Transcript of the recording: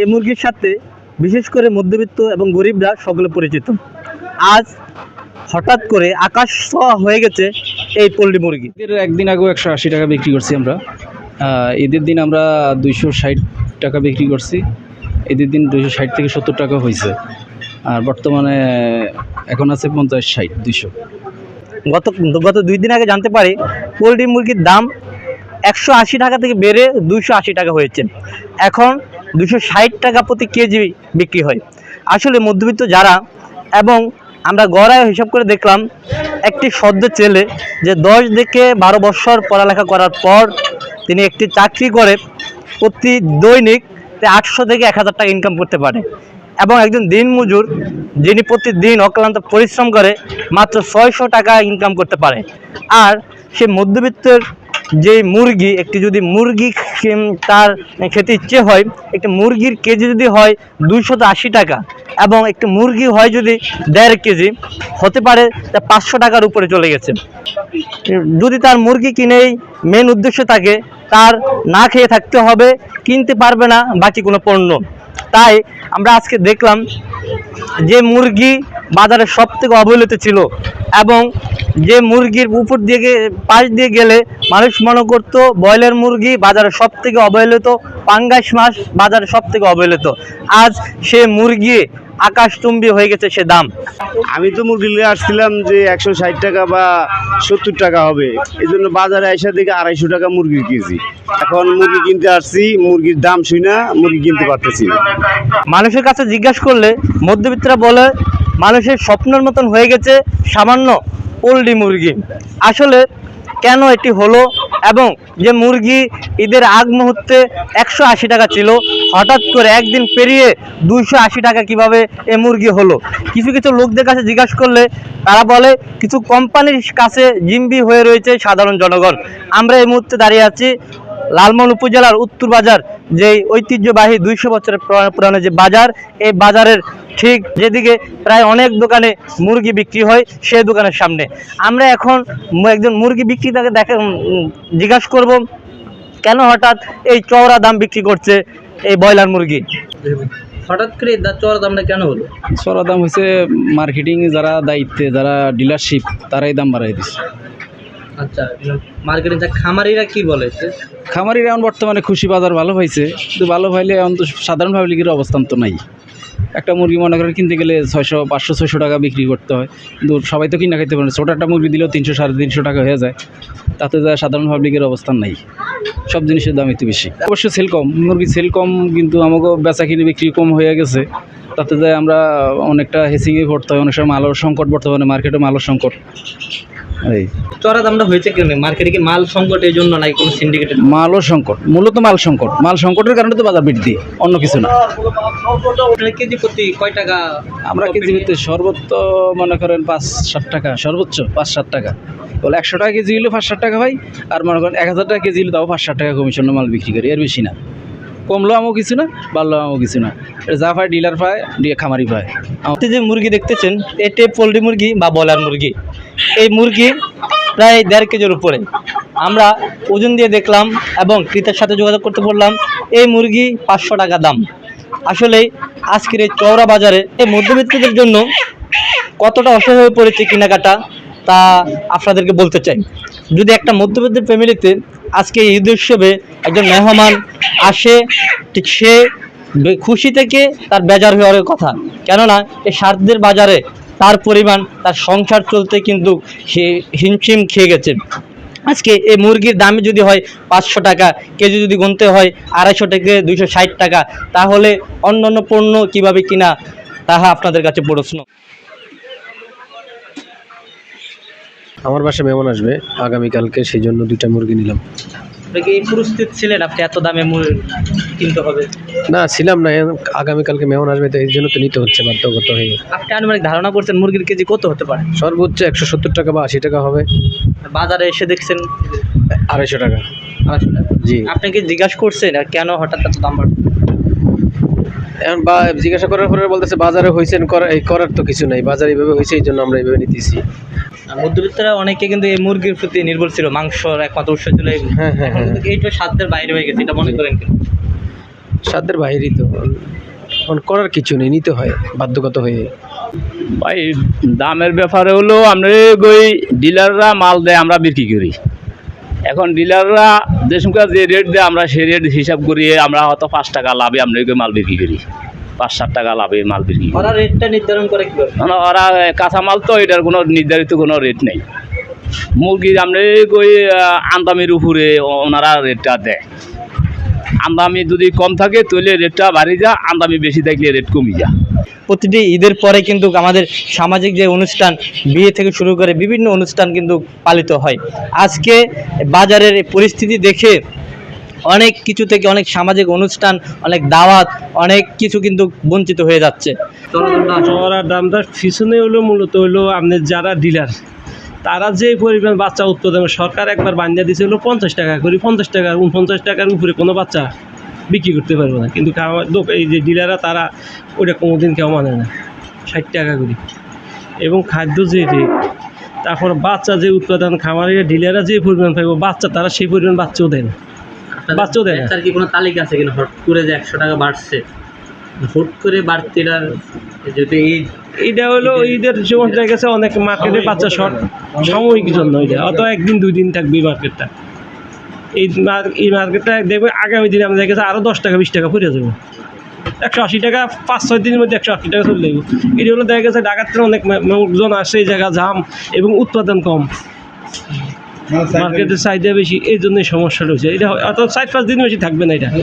এই মুরগির সাথে বিশেষ করে মধ্যবিত্ত এবং গরিবরা সকলে পরিচিত। আজ হঠাৎ করে আকাশ ছোঁয়া হয়ে গেছে এই পোলট্রি মুরগি। একদিন আগেও একশো আশি টাকা বিক্রি করছি আমরা। ঈদের দিন আমরা দুইশো ষাট টাকা বিক্রি করছি। ঈদের দিন দুইশো ষাট থেকে সত্তর টাকা হয়েছে। আর বর্তমানে এখন আছে পঞ্চাশ ষাট দুইশো। গত গত দুই দিন আগে জানতে পারি পোলট্রি মুরগির দাম একশো আশি টাকা থেকে বেড়ে দুইশো আশি টাকা হয়েছে। এখন দুশো ষাট টাকা প্রতি কেজি বিক্রি হয়। আসলে মধ্যবিত্ত যারা এবং আমরা গড়ায় হিসাব করে দেখলাম, একটি সদ্য ছেলে যে দশ থেকে বারো বছর পড়ালেখা করার পর তিনি একটি চাকরি করে প্রতি দৈনিক আটশো থেকে এক হাজার টাকা ইনকাম করতে পারে এবং একজন দিনমজুর যিনি প্রতিদিন অক্লান্ত পরিশ্রম করে মাত্র ছয়শো টাকা ইনকাম করতে পারে। আর সে মধ্যবিত্তের যে মুরগি, একটি যদি মুরগি তার খেতে ইচ্ছে হয়, একটি মুরগির কেজি যদি হয় দুইশত আশি টাকা এবং একটি মুরগি হয় যদি দেড় কেজি, হতে পারে তা পাঁচশো টাকার উপরে চলে গেছে। যদি তার মুরগি কিনেই মেন উদ্দেশ্য থাকে, তার না খেয়ে থাকতে হবে, কিনতে পারবে না, বাকি কোনো পণ্য। তাই আমরা আজকে দেখলাম যে মুরগি বাজারে সব থেকে অবহেলিত ছিল। এবং যে মুরগির উপর দিয়ে পাশ দিয়ে গেলে মানুষ মনে করতো ব্রয়লার মুরগি বাজারে সব থেকে অবহেলিত পাঙ্গাস মাছ বাজারে সব থেকে অবহেলিত। আজ সে মুরগি আকাশচুম্বী হয়ে গেছে সে দাম। আমি তো মুরগি নিয়ে আসছিলাম যে একশো ষাট টাকা বা সত্তর টাকা হবে। এই জন্য বাজারে এসে দেখে আড়াইশো টাকা মুরগির কেজি। এখন মুরগি কিনতে আসছি মুরগির দাম শুই না মুরগি কিনতে পারতেছি না। মানুষের কাছে জিজ্ঞাসা করলে মধ্যবিত্তরা বলে মানুষের স্বপ্নের মতন হয়ে গেছে সামান্য পোলট্রি মুরগি। আসলে কেন এটি হলো এবং যে মুরগি ঈদের আগ মুহূর্তে একশো আশি টাকা ছিল, হঠাৎ করে একদিন পেরিয়ে দুইশো আশি টাকা কীভাবে এ মুরগি হলো? কিছু কিছু লোকদের কাছে জিজ্ঞাসা করলে তারা বলে, কিছু কোম্পানির কাছে জিম্বি হয়ে রয়েছে সাধারণ জনগণ। আমরা এই মুহূর্তে দাঁড়িয়ে আছি লালমোহন উপজেলার উত্তর বাজার যে ঐতিহ্যবাহী দুইশো বছরের পুরানো যে বাজার, এই বাজারের ঠিক যেদিকে প্রায় অনেক দোকানে মুরগি বিক্রি হয় সেই দোকানের সামনে। আমরা এখন একজন মুরগি বিক্রেতাকে দেখে জিজ্ঞাসা করব কেন হঠাৎ এই চওড়া দাম বিক্রি করছে এই ব্রয়লার মুরগি? হঠাৎ করে চওড়া দামটা কেন হলো? সরা দাম হয়েছে মার্কেটিং যারা দায়িত্বে যারা ডিলারশিপ তারাই দাম বাড়াই দিচ্ছে। আচ্ছা মার্কেটিং খামারিরা কি বলে খামারির এখন বর্তমানে খুশি বাজার ভালো হয়েছে কিন্তু ভালো হইলে এখন তো সাধারণ পাবলিকের অবস্থান তো নাই। একটা মুরগি মনে করেন কিনতে গেলে ছয়শো, পাঁচশো, ছয়শো টাকা বিক্রি করতে হয়। কিন্তু সবাই তো কিনা খাইতে পারে। ছোটো একটা মুরগি দিলেও তিনশো, সাড়ে তিনশো টাকা হয়ে যায়। তাতে যা সাধারণ পাবলিকের অবস্থান নাই। সব জিনিসের দাম একটু বেশি। অবশ্য সেল কম। মুরগি সেল কম, কিন্তু আমাকে বেচা কিনে বিক্রি কম হয়ে গেছে। তাতে যায় আমরা অনেকটা হেসিংয়ে পড়তে হয়। অনেক সময় মালের সংকট বর্তমানে মার্কেটে মালের সংকট। এই। চওড়া দামটা হয়েছে কেন মার্কেটে কি মাল সংকট এই জন্য নাকি কোনো সিন্ডিকেটের মালও সংকট মূলত মাল সংকট। মাল সংকটের কারণে তো বাজার বৃদ্ধি অন্য কিছু না। কেজি প্রতি কয় টাকা আমরা কেজি ভিত্তি সর্বোচ্চ মনে করেন পাঁচ ষাট টাকা সর্বোচ্চ পাঁচ ষাট টাকা। বলে একশো টাকা কেজি হলে পাঁচ ষাট টাকা ভাই আর মনে করেন এক হাজার টাকা কেজি হলে তাও পাঁচ ষাট টাকা কমিশন মাল বিক্রি করি এর বেশি না। কমলো আমও কিছু না, বাড়লো আমও কিছু না। যা পায়, ডিলার পায়, দিয়ে খামারি পায়। আপনি যে মুরগি দেখতেছেন, এটি পোলট্রি মুরগি বা ব্রয়লার মুরগি? এই মুরগি প্রায় দেড় কেজির উপরে। আমরা ওজন দিয়ে দেখলাম এবং ক্রেতার সাথে যোগাযোগ করতে বললাম, এই মুরগি পাঁচশো টাকা দাম। আসলে আজকের এই চওড়া বাজারে এই মধ্যবিত্তদের জন্য কতটা অসহায় হয়ে পড়েছে কেনাকাটা, তা আপনাদেরকে বলতে চাই। যদি একটা মধ্যবিত্ত ফ্যামিলিতে আজকে ঈদ উৎসবে একজন মেহমান আসে, ঠিক সে খুশি থেকে তার বেজার হওয়ার কথা। কেননা এই সারদের বাজারে তার পরিমাণ, তার সংসার চলতে কিন্তু সে হিমশিম খেয়ে গেছে। আজকে এই মুরগির দামে যদি হয় পাঁচশো টাকা, কেজি যদি গুনতে হয় আড়াইশো থেকে দুইশো ষাট টাকা, তাহলে অন্য অন্য পণ্য কীভাবে কিনা, তাহা আপনাদের কাছে প্রশ্ন। আমার বাসায় মেহমান আসবে আগামীকালকে সেই জন্য দুইটা মুরগি নিলাম। কি প্রস্তুত ছিলেন? আপনি এত দামে মুরগি কিনতে হবে। না ছিলাম না আগামীকালকে মেহমান আসবে তো এই জন্য তো নিতে হচ্ছে বাধ্যগত হয়ে আপনি আনুমানিক ধারণা করছেন মুরগির কেজি কত হতে পারে? সর্বোচ্চ একশো সত্তর টাকা বা আশি টাকা হবে। বাজারে এসে দেখছেন? আড়াইশো টাকা। আড়াইশো টাকা। জি। আপনি কি জিজ্ঞাসা করছেন কেন হঠাৎ এত দাম বাড়ছে এখন বা জিজ্ঞাসা করার পরে বলতেছে বাজারে হয়েছেন করা- এই করার তো কিছু নাই। বাজার এইভাবে হয়েছে এই জন্য আমরা এইভাবে নিতেছি। আর মধ্যবিত্তরা অনেকে কিন্তু এই মুরগির প্রতি নির্ভর ছিল মাংসর একমাত্র উৎস ছিল হ্যাঁ, হ্যাঁ, হ্যাঁ। এইটা সাধ্যের বাইরে হয়ে গেছে এটা মনে করেন সাধ্যের বাইরেই তো। এখন করার কিছু নেই নিতে হয় বাধ্যগত হয়ে। ভাই দামের ব্যাপারে হলো আমরা ওই ডিলাররা মাল দেয় আমরা বিক্রি করি। এখন ডিলাররা যে সময় যে রেট দেয় আমরা সেই রেট হিসাব করিয়ে আমরা হয়তো পাঁচ টাকা লাভে আমরা ওই মাল বিক্রি করি। পাঁচ সাত টাকা লাভে মাল বিক্রি করি। ওরা রেটটা নির্ধারণ করে কি ওরা কাঁচামাল তো এটার কোনো নির্ধারিত কোনো রেট নেই। মুরগির আমরা ওই আন্দামির উপরে ওনারা রেটটা দেয়। আমদামি যদি কম থাকে তাহলে রেটটা বাড়ি যা আমদামি বেশি থাকলে রেট কমে যা প্রতিটি ঈদের পরে কিন্তু আমাদের সামাজিক যে অনুষ্ঠান বিয়ে থেকে শুরু করে বিভিন্ন অনুষ্ঠান কিন্তু পালিত হয় আজকে বাজারের পরিস্থিতি দেখে অনেক কিছু থেকে অনেক সামাজিক অনুষ্ঠান অনেক দাওয়াত অনেক কিছু কিন্তু বঞ্চিত হয়ে যাচ্ছে দামটা পিছনে হলো মূলত হলো আপনার যারা ডিলার তারা যে পরিমাণ বাচ্চা উৎপাদন সরকার একবার বান্যা দিয়েছে হলো পঞ্চাশ টাকা করে পঞ্চাশ টাকা উনপঞ্চাশ টাকার উপরে কোনো বাচ্চা বিক্রি করতে পারবে না। কিন্তু এই যে ডিলাররা তারা ওটা কোনোদিন কেউ মানে না। ষাট টাকা করে। এবং খাদ্য যে রেট তারপর বাচ্চা যে উৎপাদন খামারের ডিলাররা যে পরিমাণ পাইব বাচ্চা তারা সেই পরিমাণ বাচ্চাও দেয় না। বাচ্চাও দেয় না। কি কোনো তালিকা আছে কিনা? হট করে যে একশো টাকা বাড়ছে। হুট করে বাড়তিটার যদি এই এটা হলো ঈদের সময় দেখা গেছে অনেক মার্কেটে বাচ্চা শর্ট সাময়িক জন্য এটা। অত একদিন দুই দিন থাকবে এই মার্কেটটা এই এই মার্কেটটা দেখবে আগামী দিনে আমরা দেখা গেছে আরও দশ টাকা বিশ টাকা পড়ে যাব। একশো আশি টাকা পাঁচ ছয় দিনের মধ্যে একশো আশি টাকা চলে যাব। এটা হলো দেখা গেছে ঢাকার থেকে অনেক লোকজন আসে এই জায়গা জাম এবং উৎপাদন কম। মার্কেটের চাহিদা বেশি এই জন্যই সমস্যা রয়েছে। এটা অত চার পাঁচ দিন বেশি থাকবে না এটা।